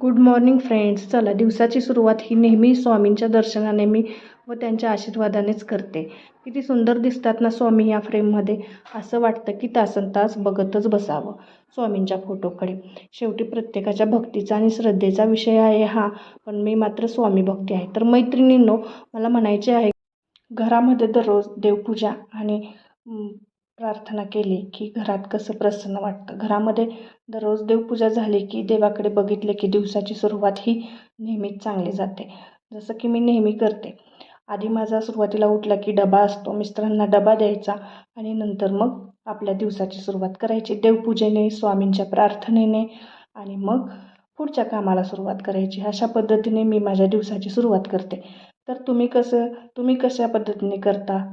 Good morning friends चला दिवसाची सुरुवात ही नेहमी स्वामींच्या दर्शनाने मी व त्यांच्या आशीर्वादानेच करते. किती सुंदर दिसतात ना स्वामी या फ्रेममध्ये. असं वाटतं की तासन तास बघतच बसावं स्वामींच्या फोटोकडे. शेवटी प्रत्येकाच्या भक्तीचा आणि श्रद्धेचा विषय आहे हा पण मी मात्र स्वामी भक्ती आहे. तर मैत्रिणींनो मला म्हणायचे आहे घरामध्ये दररोज देवपूजा आणि प्रार्थना केली की घरात कसं प्रसन्न वाटतं. घरामध्ये दररोज देवपूजा झाली की देवाकडे बघितले की दिवसाची सुरुवात ही नेहमीच चांगली जाते. जसं की मी नेहमी करते. आधी माझा सुरुवातीला उठला की डबा असतो. मिस्टरांना डबा द्यायचा आणि नंतर मग आपल्या दिवसाची सुरुवात करायची. देवपूजेने स्वामींच्या प्रार्थनेने आणि मग पुढच्या कामाला सुरुवात करायची. अशा पद्धतीने मी माझ्या दिवसाची सुरुवात करते. तर तुम्ही कसं तुम्ही कशा पद्धतीने करता?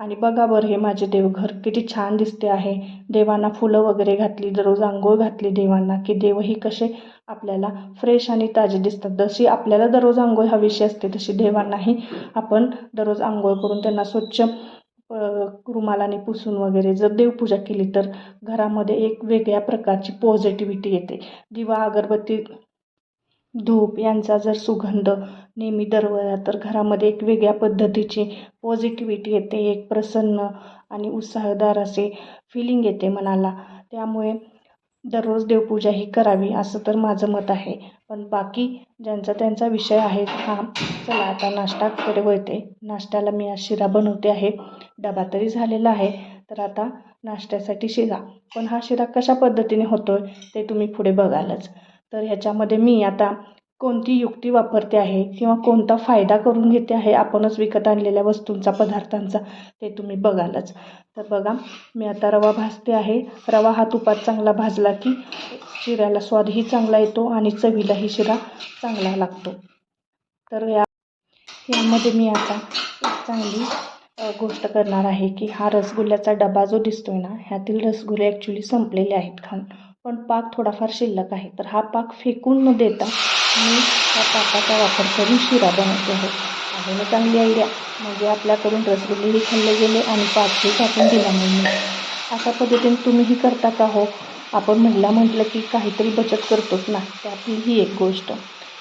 आणि बघा बरं हे माझे देवघर किती छान दिसते आहे. देवांना फुलं वगैरे घातली दररोज आंघोळ घातली देवांना की देवही कसे आपल्याला फ्रेश आणि ताजे दिसतात. जशी आपल्याला दररोज आंघोळ हवीशी असते तशी देवांनाही आपण दररोज आंघोळ करून त्यांना स्वच्छ रुमालाने पुसून वगैरे जर देवपूजा केली तर घरामध्ये एक वेगळ्या प्रकारची पॉझिटिव्हिटी येते. दिवा अगरबत्ती धूप यांचा जर सुगंध नेहमी दरवळला तर घरामध्ये एक वेगळ्या पद्धतीची पॉझिटिव्हिटी येते एक प्रसन्न आणि उत्साहदार असे फिलिंग येते मनाला. त्यामुळे दररोज देवपूजा ही करावी असं तर माझं मत आहे. पण बाकी ज्यांचा त्यांचा विषय आहे हा चला आता नाश्ताकडे वळते. नाश्त्याला मी आज शिरा बनवते आहे. डबा तरी झालेला आहे तर आता नाश्त्यासाठी शिरा. पण हा शिरा कशा पद्धतीने होतो आहे ते तुम्ही पुढे बघालच. तर ह्याच्यामध्ये मी आता कोणती युक्ती वापरते आहे किंवा कोणता फायदा करून घेते आहे आपणच विकत आणलेल्या वस्तूंचा पदार्थांचा ते तुम्ही बघालच. तर बघा मी आता रवा भाजते आहे. रवा हा तुपात चांगला भाजला की शिऱ्याला स्वादही चांगला येतो आणि चवीलाही शिरा चांगला लागतो. तर या यामध्ये मी आता एक चांगली गोष्ट करणार आहे की हा रसगुल्ल्याचा डबा जो दिसतोय ना ह्यातील रसगुल्ले ॲक्च्युली संपलेले आहेत खाऊन. पण पाक थोडाफार शिल्लक आहे. तर हा पाक फेकून न देता मी त्या पाकाचा वापर करून शिरा बनवते आहे. आहे ना चांगली आयडिया म्हणजे आपल्याकडून रसगुल्लेही खाल्ले गेले आणि पाकही टाकून दिला नाही अशा पद्धतीने तुम्हीही करता का हो? आपण महिला म्हटलं की काहीतरी बचत करतोच ना. त्यातली ही एक गोष्ट.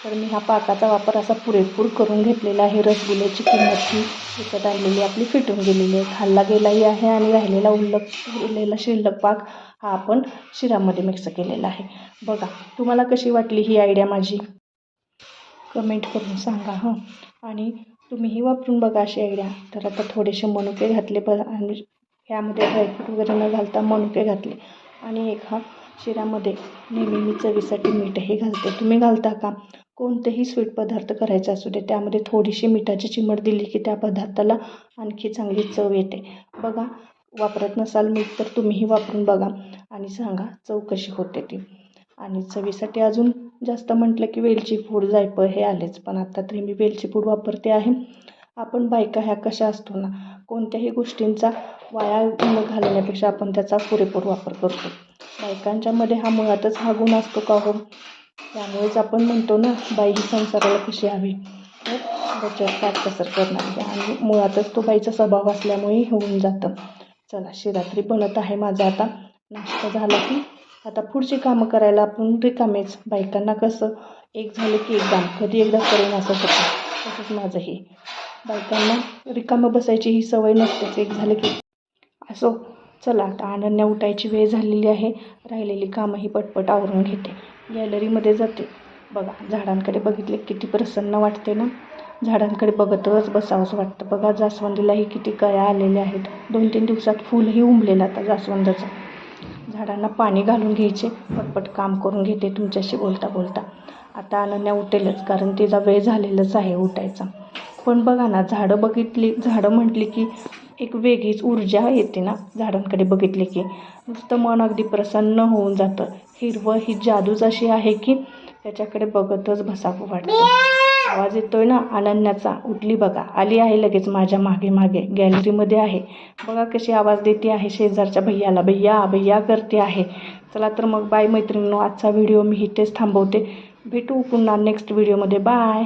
तर मी हा पाकाचा वापर असा पुरेपूर करून घेतलेला आहे. रसगुल्ल्याची किंमत ही विकत आणलेली आपली फिटून गेलेली आहे. खाल्ला गेलाही आहे आणि राहिलेला उल्लक उरलेला शिल्लक पाक हा आपण शिरामध्ये मिक्स केलेला आहे. बघा तुम्हाला कशी वाटली ही आयडिया माझी? कमेंट करून सांगा हां. आणि तुम्हीही वापरून बघा अशी आयडिया तर आता थोडेसे मनुके घातले ब आणि ह्यामध्ये ड्रायफ्रूट वगैरे न घालता मनुके घातले. आणि एक हा शिऱ्यामध्ये नेहमी मी चवीसाठी मीठही घालते. तुम्ही घालता का? कोणतेही स्वीट पदार्थ करायचे असू दे त्यामध्ये थोडीशी मिठाची चिमट दिली की त्या पदार्थाला आणखी चांगली चव येते. बघा वापरत नसाल मीठ तर तुम्हीही वापरून बघा आणि सांगा चव कशी होते ती. आणि चवीसाठी अजून जास्त म्हटलं की वेलची पूड जायफळ हे आलेच. पण आता तरी मी वेलची पूड वापरते आहे. आपण बायका ह्या कशा असतो ना कोणत्याही गोष्टींचा वाया न घालवण्यापेक्षा आपण त्याचा पुरेपूर वापर करतो. बायकांच्यामध्ये हा मुळातच हा गुण असतो का हो? त्यामुळेच आपण म्हणतो ना बाई ही संसाराला कशी हवी? तर त्याच्यावर काटकसर करणार आणि मुळातच तो बाईचा स्वभाव असल्यामुळे होऊन जातं. चला शिरात्री बनत आहे माझा आता. नाश्ता झाला की आता पुढची कामं करायला आपण रिकामेच. बायकांना कसं एक झालं की एक काम कधी एकदा करून असं होतं. तसंच माझंही. बायकांना रिकामं बसायची ही सवय नसतेच. एक झालं की असो. चला आता अनन्या उठायची वेळ झालेली आहे. राहिलेली कामंही पटपट आवरून घेते. गॅलरीमध्ये जाते. बघा झाडांकडे बघितले किती प्रसन्न वाटते ना? झाडांकडे बघतच बसावंच वाटतं. बघा जास्वंदीलाही किती कळ्या आलेल्या आहेत. दोन तीन दिवसात फुलही उमलेलं आता जास्वंदाचं. झाडांना पाणी घालून घ्यायचे. पटपट काम करून घेते तुमच्याशी बोलता बोलता आता अनन्या उठेलच कारण तिचा वेळ झालेलाच आहे उठायचा. पण बघा ना झाडं बघितली झाडं म्हटली की एक वेगळीच ऊर्जा येते ना झाडांकडे बघितले की. नुसतं मन अगदी प्रसन्न होऊन जातं. हिरवं ही जादूच अशी आहे की त्याच्याकडे बघतच बसावं वाटतं. आवाज येतोय ना अनन्याचा. उठली बघा. आली आहे लगेच माझ्या मागे मागे. गॅलरीमध्ये आहे. बघा कशी आवाज देते आहे शेजारच्या भैयाला. भैया भैया करते आहे. चला तर मग बाय मैत्रिणींनो आजचा व्हिडिओ मी इथेच थांबवते. भेटू पुन्हा नेक्स्ट व्हिडिओमध्ये बाय.